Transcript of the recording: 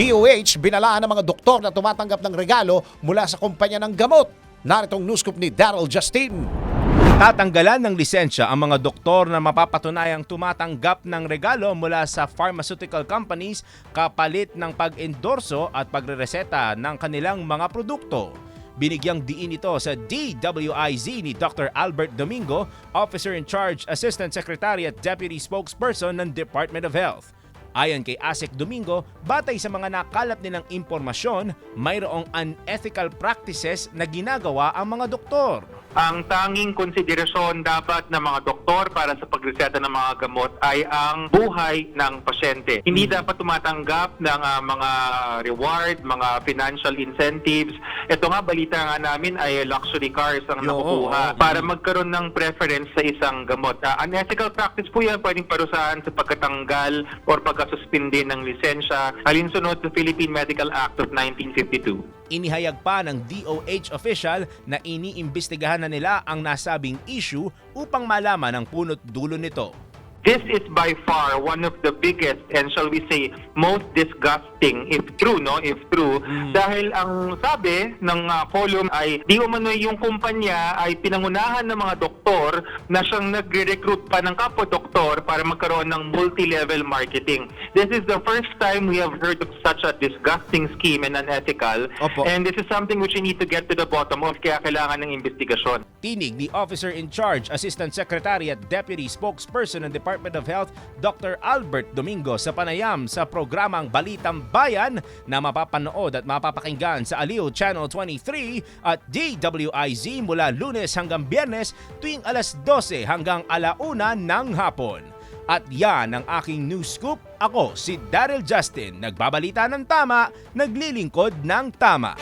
DOH binalaan ng mga doktor na tumatanggap ng regalo mula sa kumpanya ng gamot. Naritong news scoop ni Daryl Justin. Tatanggalan ng lisensya ang mga doktor na mapapatunayang tumatanggap ng regalo mula sa pharmaceutical companies kapalit ng pag-endorso at pagrereseta ng kanilang mga produkto. Binigyang diin ito sa DWIZ ni Dr. Albert Domingo, Officer in Charge, Assistant Secretary at Deputy Spokesperson ng Department of Health. Ayon kay Asik Domingo, batay sa mga nakalap nilang impormasyon, mayroong unethical practices na ginagawa ang mga doktor. Ang tanging konsiderasyon dapat ng mga doktor para sa pagreseta ng mga gamot ay ang buhay ng pasyente. Hindi dapat tumatanggap ng ah, mga reward, mga financial incentives. Ito nga, balita nga namin ay luxury cars ang Yo, nakukuha oo. para magkaroon ng preference sa isang gamot. Ah, unethical practice po yan pwedeng parusahan sa pagkatanggal or pagkasuspindi ng lisensya alinsunod sa Philippine Medical Act of 1952. Inihayag pa ng DOH official na iniimbestigahan na nila ang nasabing issue upang malaman ang punot dulo nito. This is by far one of the biggest and shall we say most disgusting if true no if true dahil ang sabi ng uh, column ay di umano'y yung kumpanya ay pinangunahan ng mga doktor na siyang nagre-recruit pa ng kapwa doktor para magkaroon ng multi-level marketing. This is the first time we have heard of such a disgusting scheme and unethical Opo. and this is something which we need to get to the bottom of kaya kailangan ng investigasyon. Tinig ni Officer in Charge, Assistant Secretary at Deputy Spokesperson ng Department of Health, Dr. Albert Domingo sa panayam sa programang Balitang Bayan na mapapanood at mapapakinggan sa Aliw Channel 23 at DWIZ mula lunes hanggang biyernes tuwing alas 12 hanggang alauna ng hapon. At yan ang aking news scoop. Ako si Daryl Justin, nagbabalita ng tama, naglilingkod ng tama.